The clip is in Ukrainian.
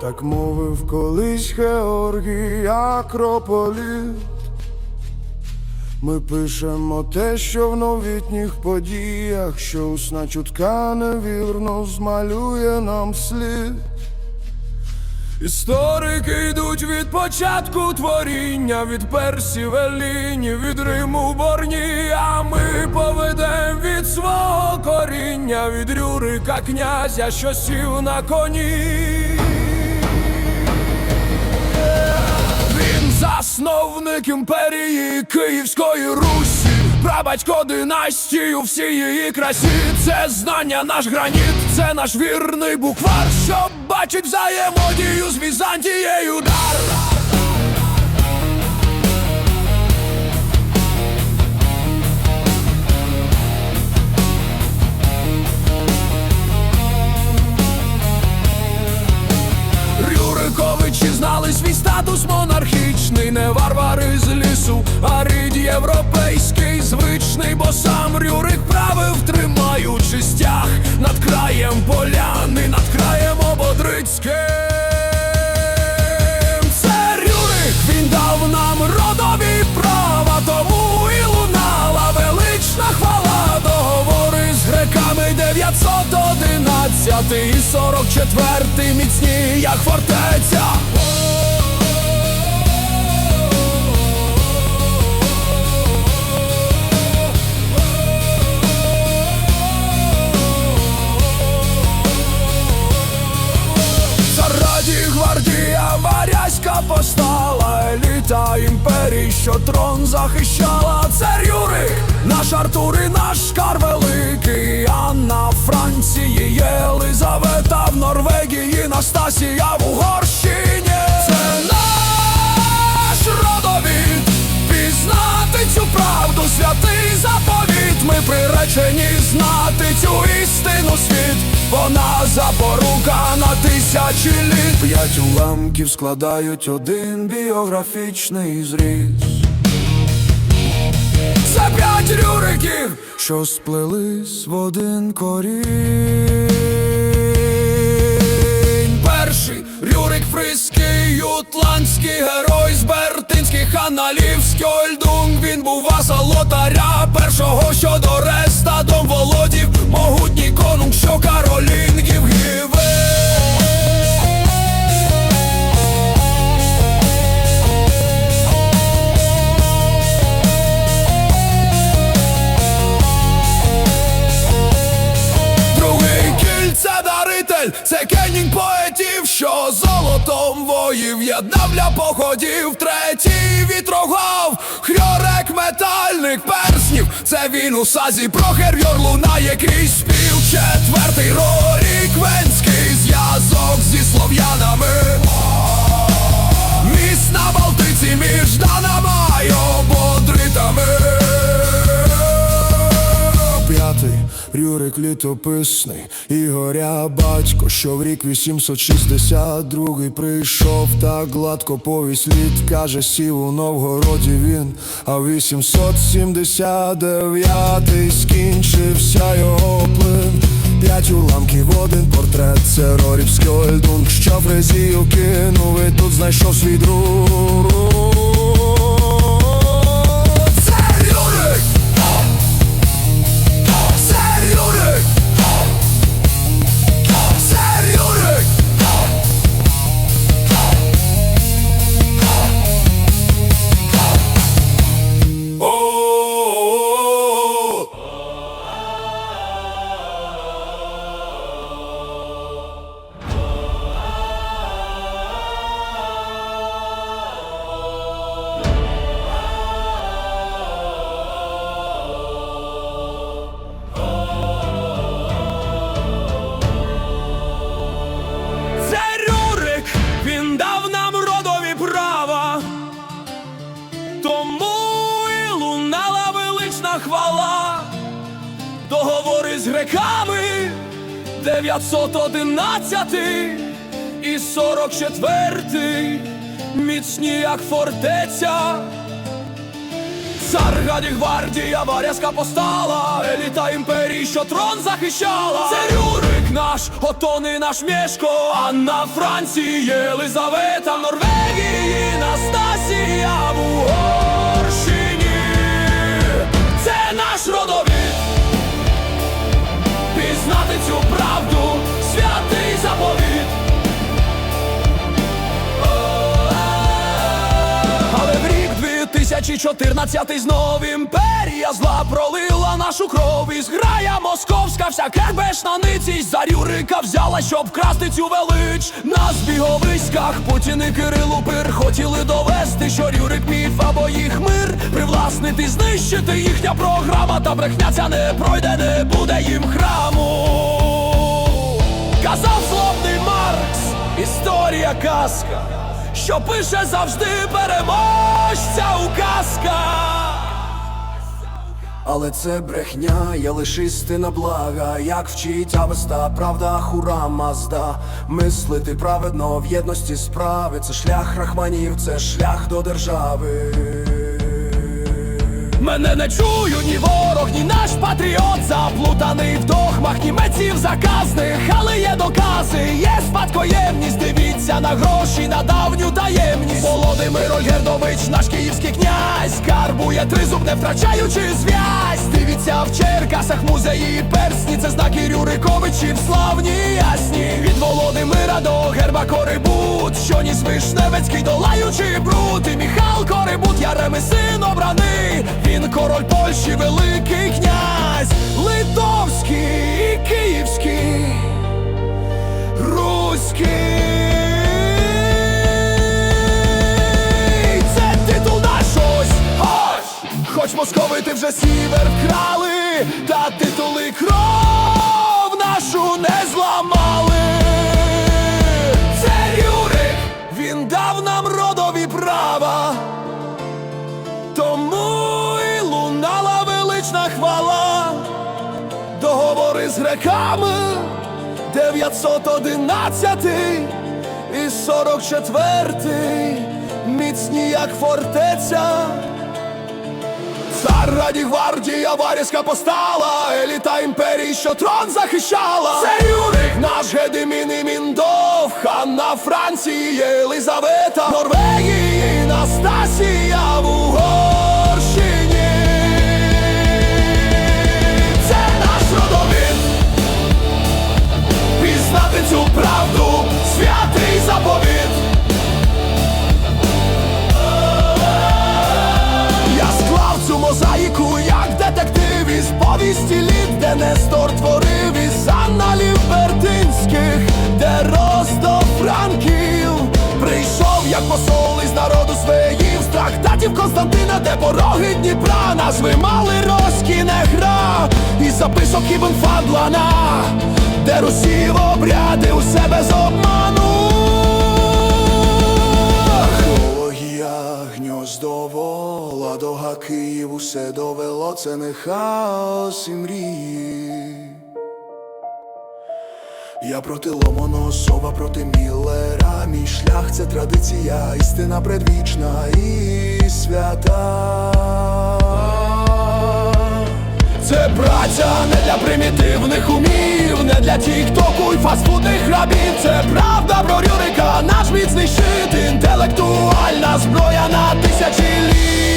Так мовив колись Георгій Акрополіт. Ми пишемо те, що в новітніх подіях, що усна чутка невірно змалює нам слід. Історики йдуть від початку творіння, від персів Еліні, від Риму Борні, а ми поведем від свого коріння, від Рюрика князя, що сів на коні. Він засновник імперії Київської Русі, прабатько династію всій її красі. Це знання наш граніт, це наш вірний буквар, що бачить взаємодію з Візантією дар. Рюриковичі знали свій статус монархічний, не варвари з лісу, а рід європейський, звичний, бо сам Рюрик правив, тримаючи стяг над краєм поляни, над краєм ободрицьким. Це Рюрик, він дав нам родові права, тому і лунала велична хвала. Договори з греками 911 і 44 міцні, як фортеця. Імперії, що трон захищала. Цар Юрик, наш Артур і наш Кар Великий, Анна Франції, Єлизавета в Норвегії, Настасія в Угорщині. Це наш родовід, пізнати цю правду, святий заповіт. Ми приречені знати цю істину світ. Вона запорука на тисячі літ. П'ять уламків складають один біографічний зріз. Це п'ять рюриків, що сплелись в один корінь. Перший Рюрик Фриський, ютландський герой з Бертинських аналів Скьольдунг Він був васал лотаря першого, що до реста. Дом володів, могутній конунг, що Каролінгів золотом воїв єднав для походів. Третій вітрогав, хьорек метальник перснів. Це він у сазі прохер'йор лунає крізь спів. Четвертий рорік венський зв'язок зі слов'янами. Міс на Рюрик літописний Ігоря батько, що в рік 862 прийшов так гладко повість літ, каже, сів у Новгороді він, а 879 скінчився його плин. П'ять уламків, один портрет, це Рорівський Ольдунг, що фрезію кинув і тут знайшов свій друг. З греками. 911 і 44 міцні, як фортеця. Цар Гаді гвардія варязка постала, еліта імперії, що трон захищала. Це Рюрик наш, Отони наш Мєшко, Анна Франції, Єлизавета Норвегії, Настасія 2014 знов імперія зла пролила нашу кров. І зграя московська, вся кербеш на ницість за Рюрика взяла, щоб красти цю велич. На збіговиськах Путін і Кирил Упир хотіли довести, що Рюрик міф або їх мир, привласнити, знищити їхня програма, та брехня ця не пройде, не буде їм храму. Казав злобний Маркс, історія казка, що пише завжди переможця у казках. Але це брехня, я лиш істина блага, як вчить Авеста, правда, хура мазда. Мислити праведно в єдності справи. Це шлях рахманів, це шлях до держави. Мене не чую ні ворог, ні наш патріот. Заплутаний в догмах німеців заказних. Але є докази, є спадкоємність. Дивіться на гроші, на давню таємність. Володимир Ольгердович, наш київський князь Карбує тризуб, не втрачаючи зв'язь. Дивіться в черкасах музеї персні Це знаки Рюриковичів, славні ясні. Від Володимира до герба Корибут Що ніс Вишневецький, долаючи бруд. І Міхал Корибут, обраний Він король Польщі, великий князь Литовський Київський Руський. Це титул наш ось Хоч, московити вже сівер вкрали Та титули кров нашу не зламали. Це Рюрик, він дав З греками. 911 і 44 міцні, як фортеця. Цар раді гвардія варязка постала, еліта імперії, що трон захищала. Це Юрик, наш Гедемін і Міндов, Ханна Франції, Єлизавета, Норвегії, Настасія як посол із народу своїв, з трактатів Константина, де пороги Дніпра, назви мали розкіне гра, і записок Ібн Фадлана, де Русів обряди у себе з обману. Археологія, гньоздо вола, дога Київ усе довело, це не хаос і мрії. Я проти ломаного сова, проти Міллера Мій шлях це традиція, істина предвічна і свята. Це праця не для примітивних умів, не для тіктоку й фастфудних рабів. Це правда про Рюрика, наш міцний щит, інтелектуальна зброя на тисячі літ.